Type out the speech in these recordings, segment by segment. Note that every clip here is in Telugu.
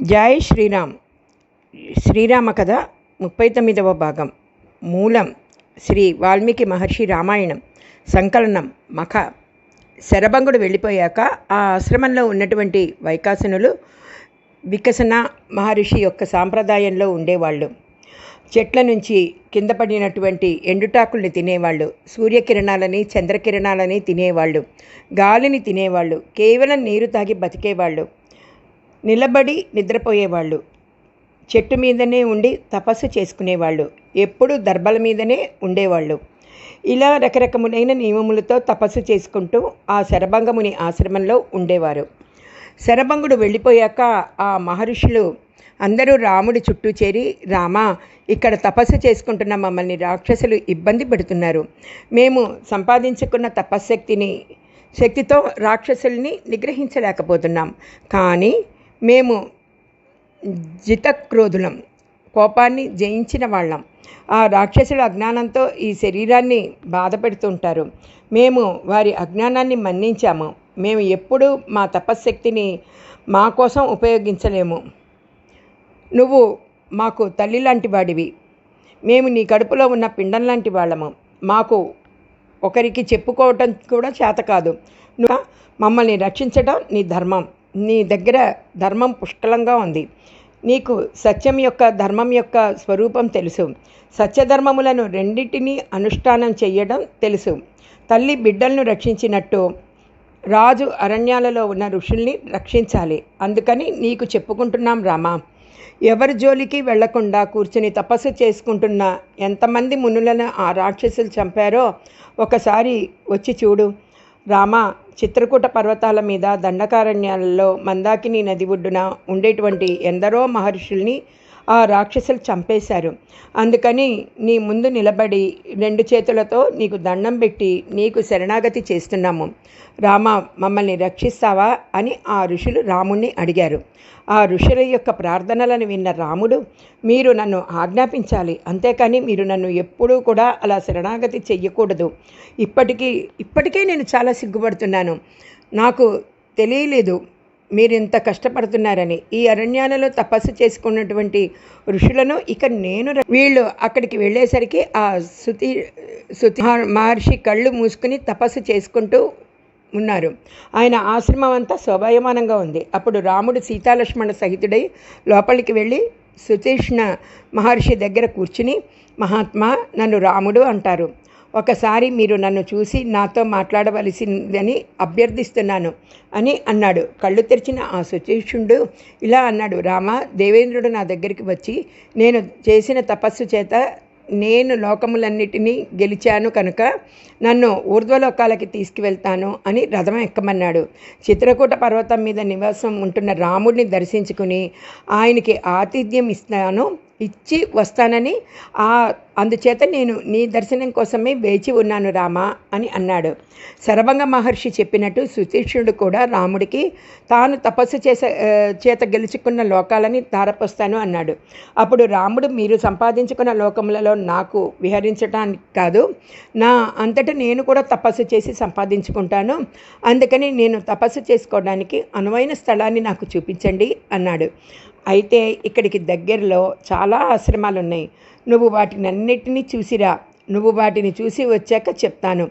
జై శ్రీరామ్. శ్రీరామ కథ ముప్పై తొమ్మిదవ భాగం. మూలం శ్రీ వాల్మీకి మహర్షి రామాయణం. సంకలనం మఖ. శరభంగుడు వెళ్ళిపోయాక ఆ ఆశ్రమంలో ఉన్నటువంటి వైకాసనులు వికసన మహర్షి యొక్క సాంప్రదాయంలో ఉండేవాళ్ళు. చెట్ల నుంచి కింద పడినటువంటి ఎండుటాకుల్ని తినేవాళ్ళు. సూర్యకిరణాలని చంద్రకిరణాలని తినేవాళ్ళు. గాలిని తినేవాళ్ళు. కేవలం నీరు తాగి బతికేవాళ్ళు. నిలబడి నిద్రపోయేవాళ్ళు. చెట్టు మీదనే ఉండి తపస్సు చేసుకునేవాళ్ళు. ఎప్పుడు దర్భల మీదనే ఉండేవాళ్ళు. ఇలా రకరకములైన నియమములతో తపస్సు చేసుకుంటూ ఆ శరభంగముని ఆశ్రమంలో ఉండేవారు. శరభంగుడు వెళ్ళిపోయాక ఆ మహర్షులు అందరూ రాముడి చుట్టూ చేరి రామా ఇక్కడ తపస్సు చేసుకుంటున్న మమ్మల్ని రాక్షసులు ఇబ్బంది పెడుతున్నారు. మేము సంపాదించుకున్న తపశ్శక్తిని శక్తితో రాక్షసుల్ని నిగ్రహించలేకపోతున్నాం. కానీ మేము జితక్రోధులం కోపాన్ని జయించిన వాళ్ళం. ఆ రాక్షసుల అజ్ఞానంతో ఈ శరీరాన్ని బాధ పెడుతుంటారు మేము వారి అజ్ఞానాన్ని మన్నించాము. మేము ఎప్పుడూ మా తపశ్శక్తిని మా కోసం ఉపయోగించలేము. నువ్వు మాకు తల్లి లాంటి వాడివి. మేము నీ కడుపులో ఉన్న పిండం లాంటి వాళ్ళము. మాకు ఒకరికి చెప్పుకోవటం కూడా చేత కాదు. నువ్వు మమ్మల్ని రక్షించడం నీ ధర్మం. నీ దగ్గర ధర్మం పుష్కలంగా ఉంది. నీకు సత్యం యొక్క ధర్మం యొక్క స్వరూపం తెలుసు. సత్యధర్మములను రెండింటినీ అనుష్ఠానం చేయడం తెలుసు. తల్లి బిడ్డలను రక్షించినట్టు రాజు అరణ్యాలలో ఉన్న ఋషుల్ని రక్షించాలి. అందుకని నీకు చెప్పుకుంటున్నాం రామా. ఎవరి జోలికి వెళ్ళకుండా కూర్చుని తపస్సు చేసుకుంటున్న ఎంతమంది మునులను ఆ రాక్షసులు చంపారో ఒకసారి వచ్చి చూడు. రామ చిత్రకూట పర్వతాల మీద దండకారణ్యాలలో మందాకిని నది ఒడ్డున ఉండేటువంటి ఎందరో మహర్షుల్ని ఆ రాక్షసులు చంపేశారు. అందుకని నీ ముందు నిలబడి రెండు చేతులతో నీకు దండం పెట్టి నీకు శరణాగతి చేస్తున్నాము. రామ మమ్మల్ని రక్షిస్తావా? అని ఆ ఋషులు రాముణ్ణి అడిగారు. ఆ ఋషుల యొక్క ప్రార్థనలను విన్న రాముడు మీరు నన్ను ఆజ్ఞాపించాలి. అంతేకాని మీరు నన్ను ఎప్పుడూ కూడా అలా శరణాగతి చెయ్యకూడదు. ఇప్పటికీ ఇప్పటికే నేను చాలా సిగ్గుపడుతున్నాను. నాకు తెలియలేదు. మీరు ఇంత కష్టపడుతున్నారని ఈ అరణ్యాలలో తపస్సు చేసుకున్నటువంటి ఋషులను ఇక నేను వీళ్ళు అక్కడికి వెళ్ళేసరికి ఆ శృతి శృతి మహర్షి కళ్ళు మూసుకుని తపస్సు చేసుకుంటూ ఉన్నారు. ఆయన ఆశ్రమం అంతా శోభాయమానంగా ఉంది. అప్పుడు రాముడు సీతాలక్ష్మణ సహితుడై లోపలికి వెళ్ళి సుతీష్ణ మహర్షి దగ్గర కూర్చుని మహాత్మా నన్ను రాముడు అంటారు. ఒకసారి మీరు నన్ను చూసి నాతో మాట్లాడవలసిందని అభ్యర్థిస్తున్నాను అని అన్నాడు. కళ్ళు తెరిచిన ఆ సుతీషుడు ఇలా అన్నాడు రామ దేవేంద్రుడు నా దగ్గరికి వచ్చి నేను చేసిన తపస్సు చేత నేను లోకములన్నిటినీ గెలిచాను కనుక నన్ను ఊర్ధ్వలోకాలకి తీసుకువెళ్తాను అని రథం ఎక్కమన్నాడు. చిత్రకూట పర్వతం మీద నివాసం ఉంటున్న రాముడిని దర్శించుకుని ఆయనకి ఆతిథ్యం ఇస్తాను ఇచ్చి వస్తానని ఆ అందుచేత నేను నీ దర్శనం కోసమే వేచి ఉన్నాను రామా అని అన్నాడు. శరభంగ మహర్షి చెప్పినట్టు సుతీక్షుడు కూడా రాముడికి తాను తపస్సు చేసే చేత గెలుచుకున్న లోకాలని తారపోస్తాను అన్నాడు. అప్పుడు రాముడు మీరు సంపాదించుకున్న లోకములలో నాకు విహరించడానికి కాదు నా అంతటా నేను కూడా తపస్సు చేసి సంపాదించుకుంటాను. అందుకని నేను తపస్సు చేసుకోవడానికి అనువైన స్థలాన్ని నాకు చూపించండి అన్నాడు. అయితే ఇక్కడికి దగ్గరలో చాలా ఆశ్రమాలు ఉన్నాయి నువ్వు వాటినన్నిటినీ చూసిరా. నువ్వు వాటిని చూసి వచ్చాక చెప్తాను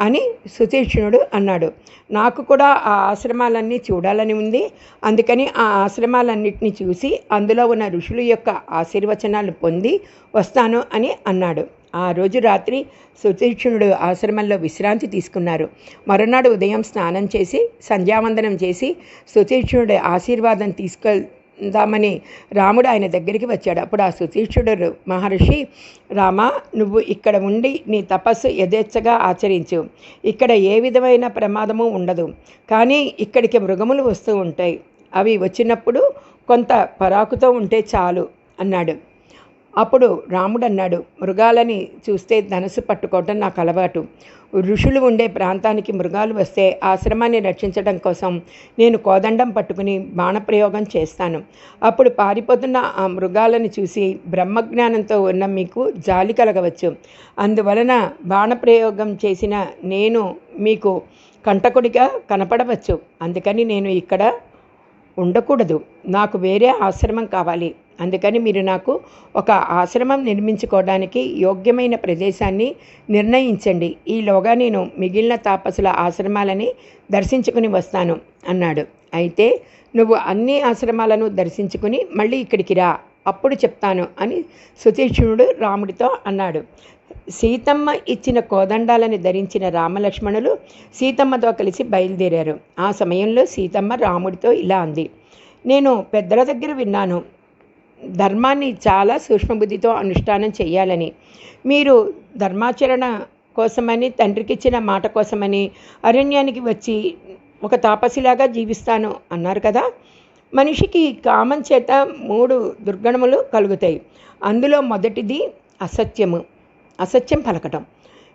అని సుతీక్షణుడు అన్నాడు. నాకు కూడా ఆ ఆశ్రమాలన్నీ చూడాలని ఉంది. అందుకని ఆ ఆశ్రమాలన్నింటినీ చూసి అందులో ఉన్న ఋషుల యొక్క ఆశీర్వచనాలు పొంది వస్తాను అని అన్నాడు. ఆ రోజు రాత్రి సుతీక్షణుడు ఆశ్రమంలో విశ్రాంతి తీసుకున్నారు. మరునాడు ఉదయం స్నానం చేసి సంధ్యావందనం చేసి సుతీక్షణుడి ఆశీర్వాదం తీసుకెళ్ దామని రాముడు ఆయన దగ్గరికి వచ్చాడు. అప్పుడు ఆ సుతీక్షుడు మహర్షి రామ నువ్వు ఇక్కడ ఉండి నీ తపస్సు యథేచ్ఛగా ఆచరించు. ఇక్కడ ఏ విధమైన ప్రమాదము ఉండదు. కానీ ఇక్కడికి మృగములు వస్తూ ఉంటాయి. అవి వచ్చినప్పుడు కొంత పరాకుతో ఉంటే చాలు అన్నాడు. అప్పుడు రాముడు అన్నాడు మృగాలని చూస్తే ధనస్సు పట్టుకోవటం నాకు అలవాటు. ఋషులు ఉండే ప్రాంతానికి మృగాలు వస్తే ఆశ్రమాన్ని రక్షించడం కోసం నేను కోదండం పట్టుకుని బాణప్రయోగం చేస్తాను. అప్పుడు పారిపోతున్న ఆ మృగాలను చూసి బ్రహ్మజ్ఞానంతో ఉన్న మీకు జాలి కలగవచ్చు. అందువలన బాణప్రయోగం చేసిన నేను మీకు కంటకుడిగా కనపడవచ్చు. అందుకని నేను ఇక్కడ ఉండకూడదు. నాకు వేరే ఆశ్రమం కావాలి. అందుకని మీరు నాకు ఒక ఆశ్రమం నిర్మించుకోవడానికి యోగ్యమైన ప్రదేశాన్ని నిర్ణయించండి. ఈలోగా నేను మిగిలిన తాపసుల ఆశ్రమాలని దర్శించుకుని వస్తాను అన్నాడు. అయితే నువ్వు అన్ని ఆశ్రమాలను దర్శించుకుని మళ్ళీ ఇక్కడికి రా అప్పుడు చెప్తాను అని సుతీక్షణుడు రాముడితో అన్నాడు. సీతమ్మ ఇచ్చిన కోదండాలని ధరించిన రామలక్ష్మణులు సీతమ్మతో కలిసి బయలుదేరారు. ఆ సమయంలో సీతమ్మ రాముడితో ఇలా అంది. నేను పెద్దల దగ్గర విన్నాను. ధర్మాన్ని చాలా సూక్ష్మబుద్ధితో అనుష్ఠానం చేయాలని. మీరు ధర్మాచరణ కోసమని తండ్రికి ఇచ్చిన మాట కోసమని అరణ్యానికి వచ్చి ఒక తాపసిలాగా జీవిస్తాను అన్నారు కదా. మనిషికి కామం చేత మూడు దుర్గణములు కలుగుతాయి. అందులో మొదటిది అసత్యము. అసత్యం పలకటం.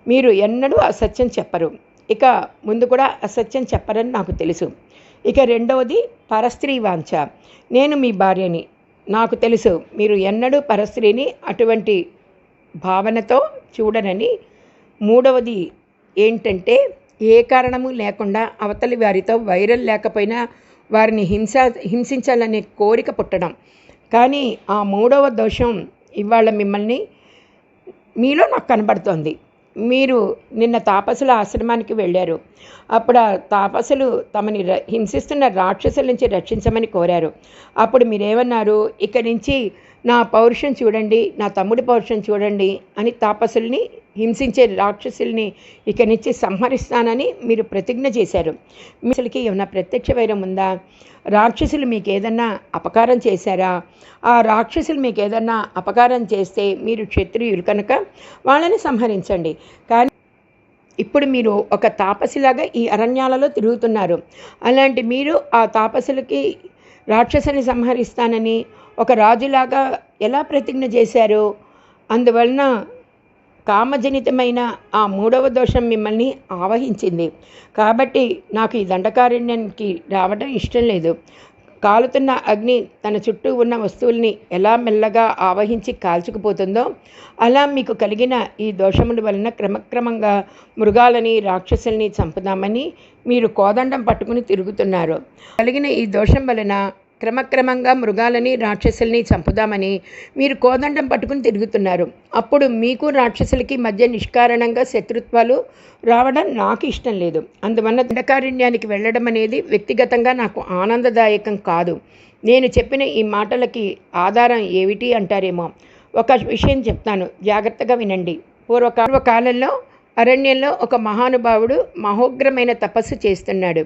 మీరు ఎన్నడూ అసత్యం చెప్పరు. ఇక ముందు కూడా అసత్యం చెప్పరని నాకు తెలుసు. ఇక రెండవది పరస్త్రీ వాంఛ నేను మీ భార్యని. నాకు తెలుసు మీరు ఎన్నడూ పరస్త్రీని అటువంటి భావనతో చూడనని. మూడవది ఏంటంటే ఏ కారణము లేకుండా అవతలి వారితో వైరల్ లేకపోయినా వారిని హింస హింసించాలనే కోరిక పుట్టడం. కానీ ఆ మూడవ దోషం ఇవాళ మిమ్మల్ని మీలో నాకు కనబడుతోంది. మీరు నిన్న తాపసుల ఆశ్రమానికి వెళ్ళారు. అప్పుడు ఆ తాపసులు తమని ర హింసిస్తున్న రాక్షసుల నుంచి రక్షించమని కోరారు. అప్పుడు మీరేమన్నారు? ఇక్కడి నుంచి నా పౌరుషం చూడండి నా తమ్ముడి పౌరుషం చూడండి అని తాపసుల్ని హింసించే రాక్షసుల్ని ఇక నుంచి సంహరిస్తానని మీరు ప్రతిజ్ఞ చేశారు. అసలుకి ఏమైనా ప్రత్యక్ష వైరం ఉందా? రాక్షసులు మీకు ఏదన్నా అపకారం చేశారా? ఆ రాక్షసులు మీకు ఏదన్నా అపకారం చేస్తే మీరు క్షత్రియులు కనుక వాళ్ళని సంహరించండి. కానీ ఇప్పుడు మీరు ఒక తాపసిలాగా ఈ అరణ్యాలలో తిరుగుతున్నారు. అలాంటి మీరు ఆ తాపసులకి రాక్షసుని సంహరిస్తానని ఒక రాజులాగా ఎలా ప్రతిజ్ఞ చేశారు? అందువలన కామజనితమైన ఆ మూడవ దోషం మిమ్మల్ని ఆవహించింది. కాబట్టి నాకు ఈ దండకారణ్యానికి రావడం ఇష్టం లేదు. కాలుతున్న అగ్ని తన చుట్టూ ఉన్న వస్తువుల్ని ఎలా మెల్లగా ఆవహించి కాల్చుకుపోతుందో అలా మీకు కలిగిన ఈ దోషముల వలన క్రమక్రమంగా మృగాలని రాక్షసుల్ని చంపుదామని మీరు కోదండం పట్టుకుని తిరుగుతున్నారు. కలిగిన ఈ దోషం వలన క్రమక్రమంగా మృగాలని రాక్షసుల్ని చంపుదామని మీరు కోదండం పట్టుకుని తిరుగుతున్నారు. అప్పుడు మీకు రాక్షసులకి మధ్య నిష్కారణంగా శత్రుత్వాలు రావడం నాకు ఇష్టం లేదు. అందువల్ల దండకారణ్యానికి వెళ్ళడం అనేది వ్యక్తిగతంగా నాకు ఆనందదాయకం కాదు. నేను చెప్పిన ఈ మాటలకి ఆధారం ఏమిటి అంటారేమో. ఒక విషయం చెప్తాను. జాగ్రత్తగా వినండి. పూర్వకాలంలో అరణ్యంలో ఒక మహానుభావుడు మహోగ్రమైన తపస్సు చేస్తున్నాడు.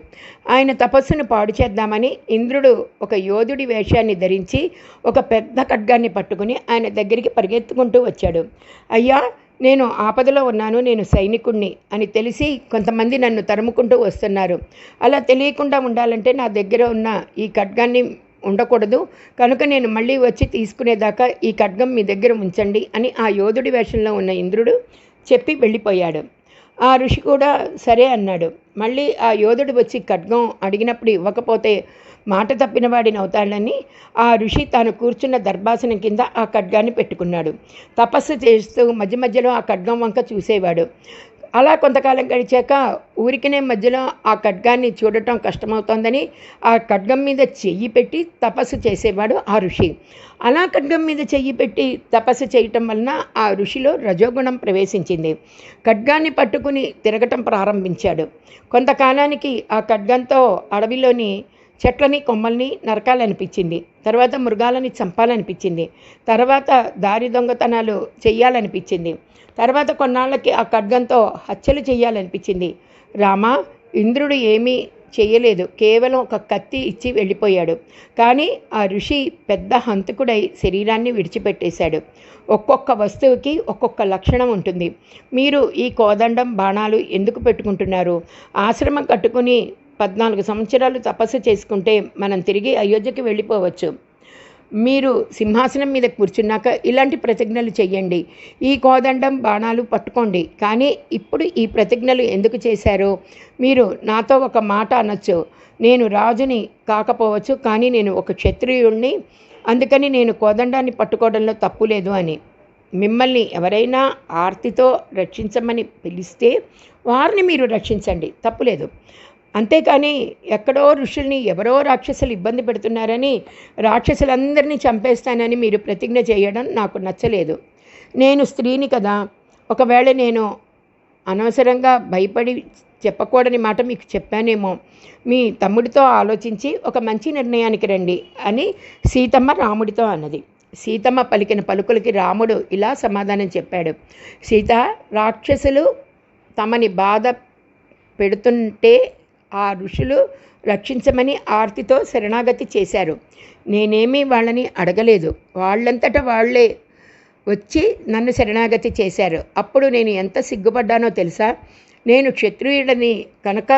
ఆయన తపస్సును పాడు చేద్దామని ఇంద్రుడు ఒక యోధుడి వేషాన్ని ధరించి ఒక పెద్ద ఖడ్గాన్ని పట్టుకుని ఆయన దగ్గరికి పరిగెత్తుకుంటూ వచ్చాడు. అయ్యా నేను ఆపదలో ఉన్నాను నేను సైనికుణ్ణి అని తెలిసి కొంతమంది నన్ను తరుముకుంటూ వస్తున్నారు. అలా తెలియకుండా ఉండాలంటే నా దగ్గర ఉన్న ఈ ఖడ్గాన్ని ఉండకూడదు. కనుక నేను మళ్ళీ వచ్చి తీసుకునేదాకా ఈ ఖడ్గం మీ దగ్గర ఉంచండి అని ఆ యోధుడి వేషంలో ఉన్న ఇంద్రుడు చెప్పి వెళ్ళిపోయాడు. ఆ ఋషి కూడా సరే అన్నాడు. మళ్ళీ ఆ యోధుడు వచ్చి ఖడ్గం అడిగినప్పుడు ఇవ్వకపోతే మాట తప్పిన వాడిని అవుతాడని ఆ ఋషి తాను కూర్చున్న దర్భాసనం కింద ఆ ఖడ్గాన్ని పెట్టుకున్నాడు. తపస్సు చేస్తూ మధ్య మధ్యలో ఆ ఖడ్గం వంక చూసేవాడు. అలా కొంతకాలం గడిచాక ఊరికినే మధ్యలో ఆ ఖడ్గాన్ని చూడటం కష్టమవుతోందని ఆ ఖడ్గం మీద చెయ్యి పెట్టి తపస్సు చేసేవాడు ఆ ఋషి. అలా ఖడ్గం మీద చెయ్యి పెట్టి తపస్సు చేయటం వలన ఆ ఋషిలో రజోగుణం ప్రవేశించింది. ఖడ్గాన్ని పట్టుకుని తిరగటం ప్రారంభించాడు. కొంతకాలానికి ఆ ఖడ్గంతో అడవిలోని చెట్లని కొమ్మల్ని నరకాలనిపించింది. తర్వాత మృగాలని చంపాలనిపించింది. తర్వాత దారి దొంగతనాలు చెయ్యాలనిపించింది. తర్వాత కొన్నాళ్ళకి ఆ ఖడ్గంతో హత్యలు చేయాలనిపించింది రామ ఇంద్రుడు ఏమీ చేయలేదు కేవలం ఒక కత్తి ఇచ్చి వెళ్ళిపోయాడు. కానీ ఆ ఋషి పెద్ద హంతకుడై శరీరాన్ని విడిచిపెట్టేశాడు. ఒక్కొక్క వస్తువుకి ఒక్కొక్క లక్షణం ఉంటుంది. మీరు ఈ కోదండం బాణాలు ఎందుకు పెట్టుకుంటున్నారు? ఆశ్రమం కట్టుకుని పద్నాలుగు సంవత్సరాలు తపస్సు చేసుకుంటే మనం తిరిగి అయోధ్యకి వెళ్ళిపోవచ్చు. మీరు సింహాసనం మీద కూర్చున్నాక ఇలాంటి ప్రతిజ్ఞలు చెయ్యండి. ఈ కోదండం బాణాలు పట్టుకోండి. కానీ ఇప్పుడు ఈ ప్రతిజ్ఞలు ఎందుకు చేశారో? మీరు నాతో ఒక మాట అనొచ్చు. నేను రాజుని కాకపోవచ్చు కానీ నేను ఒక క్షత్రియుడిని అందుకని నేను కోదండాన్ని పట్టుకోవడంలో తప్పు లేదు అని. మిమ్మల్ని ఎవరైనా ఆర్తితో రక్షించమని పిలిస్తే వారిని మీరు రక్షించండి. తప్పులేదు అంతేకాని ఎక్కడో ఋషుల్ని ఎవరో రాక్షసులు ఇబ్బంది పెడుతున్నారని రాక్షసులందరినీ చంపేస్తానని మీరు ప్రతిజ్ఞ చేయడం నాకు నచ్చలేదు. నేను స్త్రీని కదా ఒకవేళ నేను అనవసరంగా భయపడి చెప్పకూడని మాట మీకు చెప్పానేమో మీ తమ్ముడితో ఆలోచించి ఒక మంచి నిర్ణయానికి రండి అని సీతమ్మ రాముడితో అన్నది. సీతమ్మ పలికిన పలుకులకి రాముడు ఇలా సమాధానం చెప్పాడు. సీత రాక్షసులు తమని బాధ పెడుతుంటే ఆ ఋషులు రక్షించమని ఆర్తితో శరణాగతి చేశారు. నేనేమీ వాళ్ళని అడగలేదు. వాళ్ళంతట వాళ్ళే వచ్చి నన్ను శరణాగతి చేశారు. అప్పుడు నేను ఎంత సిగ్గుపడ్డానో తెలుసా? నేను క్షత్రియుడని కనుక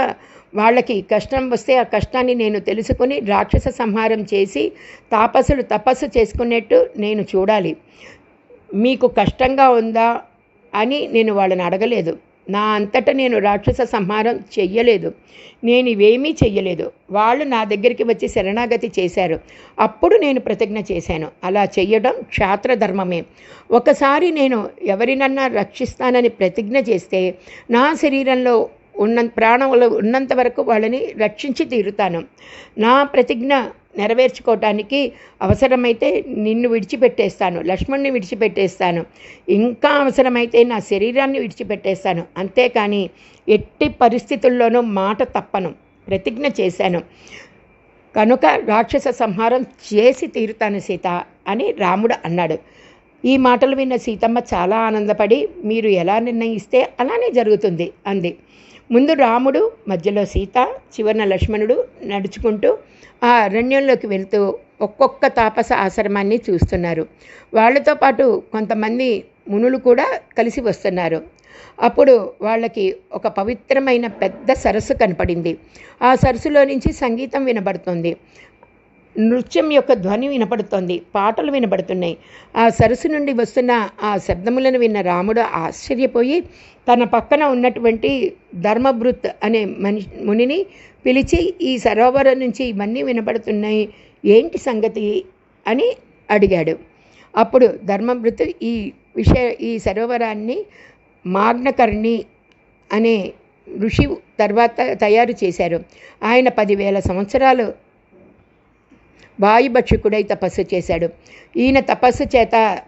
వాళ్ళకి కష్టం వస్తే ఆ కష్టాన్ని నేను తెలుసుకొని రాక్షస సంహారం చేసి తాపసులు తపస్సు చేసుకునేట్టు నేను చూడాలి. మీకు కష్టంగా ఉందా అని నేను వాళ్ళని అడగలేదు. నా అంతటా నేను రాక్షస సంహారం చెయ్యలేదు. నేను ఇవేమీ చెయ్యలేదు. వాళ్ళు నా దగ్గరికి వచ్చి శరణాగతి చేశారు. అప్పుడు నేను ప్రతిజ్ఞ చేశాను. అలా చెయ్యడం క్షాత్రధర్మమే. ఒకసారి నేను ఎవరినన్నా రక్షిస్తానని ప్రతిజ్ఞ చేస్తే నా శరీరంలో ఉన్న ప్రాణంలో ఉన్నంత వరకు వాళ్ళని రక్షించి తీరుతాను. నా ప్రతిజ్ఞ నెరవేర్చుకోవటానికి అవసరమైతే నిన్ను విడిచిపెట్టేస్తాను లక్ష్మణ్ణి విడిచిపెట్టేస్తాను ఇంకా అవసరమైతే నా శరీరాన్ని విడిచిపెట్టేస్తాను. అంతేకాని ఎట్టి పరిస్థితుల్లోనూ మాట తప్పను ప్రతిజ్ఞ చేశాను. కనుక రాక్షస సంహారం చేసి తీరుతాను సీత అని రాముడు అన్నాడు. ఈ మాటలు విన్న సీతమ్మ చాలా ఆనందపడి మీరు ఎలా నిర్ణయిస్తే అలానే జరుగుతుంది అంది. ముందు రాముడు మధ్యలో సీత చివరన లక్ష్మణుడు నడుచుకుంటూ ఆ అరణ్యంలోకి వెళ్తూ ఒక్కొక్క తాపస ఆశ్రమాన్ని చూస్తున్నారు. వాళ్ళతో పాటు కొంతమంది మునులు కూడా కలిసి వస్తున్నారు. అప్పుడు వాళ్ళకి ఒక పవిత్రమైన పెద్ద సరస్సు కనపడింది. ఆ సరస్సులో నుంచి సంగీతం వినబడుతుంది. నృత్యం యొక్క ధ్వని వినపడుతోంది పాటలు వినబడుతున్నాయి. ఆ సరస్సు నుండి వస్తున్న ఆ శబ్దములను విన్న రాముడు ఆశ్చర్యపోయి తన పక్కన ఉన్నటువంటి ధర్మభృత్ అనే మనిషి మునిని పిలిచి ఈ సరోవరం నుంచి ఇవన్నీ వినపడుతున్నాయి ఏంటి సంగతి అని అడిగాడు. అప్పుడు ధర్మభృత్ ఈ విషయ ఈ సరోవరాన్ని మాగ్నకర్ణి అనే ఋషి తర్వాత తయారు చేశారు. ఆయన పదివేల సంవత్సరాలు వాయుభక్షకుడై తపస్సు చేశాడు. ఈయన తపస్సు చేత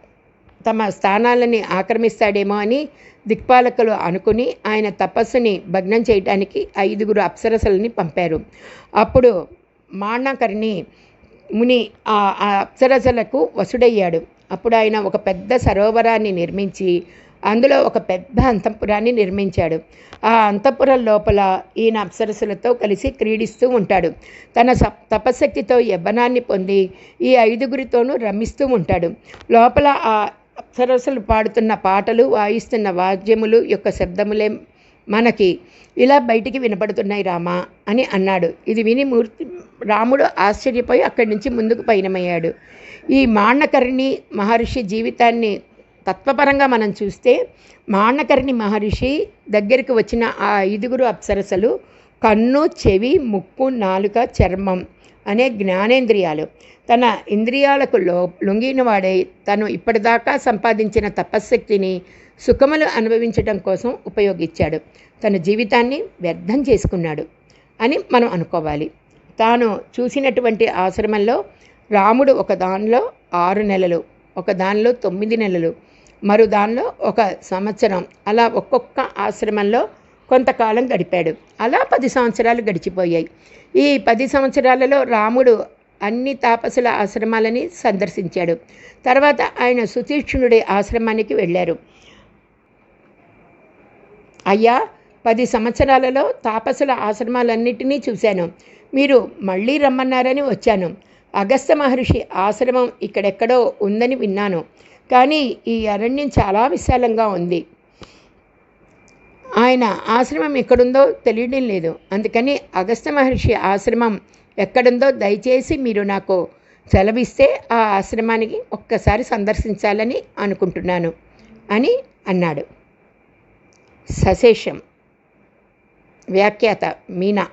తమ స్థానాలని ఆక్రమిస్తాడేమో అని దిక్పాలకులు అనుకుని ఆయన తపస్సుని భగ్నం చేయటానికి ఐదుగురు అప్సరసలని పంపారు. అప్పుడు మాణకర్ణి ముని ఆ అప్సరసలకు వసుడయ్యాడు. అప్పుడు ఆయన ఒక పెద్ద సరోవరాన్ని నిర్మించి అందులో ఒక పెద్ద అంతఃపురాన్ని నిర్మించాడు. ఆ అంతఃపురం లోపల ఈయన అప్సరసులతో కలిసి క్రీడిస్తూ ఉంటాడు. తన తపశక్తితో యవ్వనాన్ని పొంది ఈ ఐదుగురితోనూ రమిస్తూ ఉంటాడు. లోపల ఆ అప్సరసులు పాడుతున్న పాటలు వాయిస్తున్న వాద్యములు యొక్క శబ్దములే మనకి. ఇలా బయటికి వినపడుతున్నాయి రామా అని అన్నాడు. ఇది విని మూర్తి రాముడు ఆశ్చర్యపోయి అక్కడి నుంచి ముందుకు పయనమయ్యాడు. ఈ మాండకర్ణి మహర్షి జీవితాన్ని తత్వపరంగా మనం చూస్తే మాండకర్ణి మహర్షి దగ్గరికి వచ్చిన ఆ ఐదుగురు అప్సరసలు కన్ను చెవి ముక్కు నాలుక చర్మం అనే జ్ఞానేంద్రియాలు. తన ఇంద్రియాలకు లో లొంగిన తను ఇప్పటిదాకా సంపాదించిన తపశ్శక్తిని సుఖములు అనుభవించడం కోసం ఉపయోగించాడు. తన జీవితాన్ని వ్యర్థం చేసుకున్నాడు అని మనం అనుకోవాలి. తాను చూసినటువంటి ఆశ్రమంలో రాముడు ఒక దానిలో ఆరు నెలలు ఒక దానిలో తొమ్మిది నెలలు మరో దానిలో ఒక సంవత్సరం అలా ఒక్కొక్క ఆశ్రమంలో కొంతకాలం గడిపాడు. అలా పది సంవత్సరాలు గడిచిపోయాయి. ఈ పది సంవత్సరాలలో రాముడు అన్ని తాపసుల ఆశ్రమాలని సందర్శించాడు. తర్వాత ఆయన సుతీక్షణుడి ఆశ్రమానికి వెళ్ళారు. అయ్యా పది సంవత్సరాలలో తాపసుల ఆశ్రమాలన్నిటినీ చూశాను. మీరు మళ్ళీ రమ్మన్నారని వచ్చాను. అగస్త మహర్షి ఆశ్రమం ఇక్కడెక్కడో ఉందని విన్నాను. కానీ ఈ అరణ్యం చాలా విశాలంగా ఉంది. ఆయన ఆశ్రమం ఎక్కడుందో తెలియడం లేదు. అందుకని అగస్త మహర్షి ఆశ్రమం ఎక్కడుందో దయచేసి మీరు నాకు సెలవిస్తే ఆ ఆశ్రమానికి ఒక్కసారి సందర్శించాలని అనుకుంటున్నాను అని అన్నాడు. సశేషం. వ్యాఖ్యాత మీనా.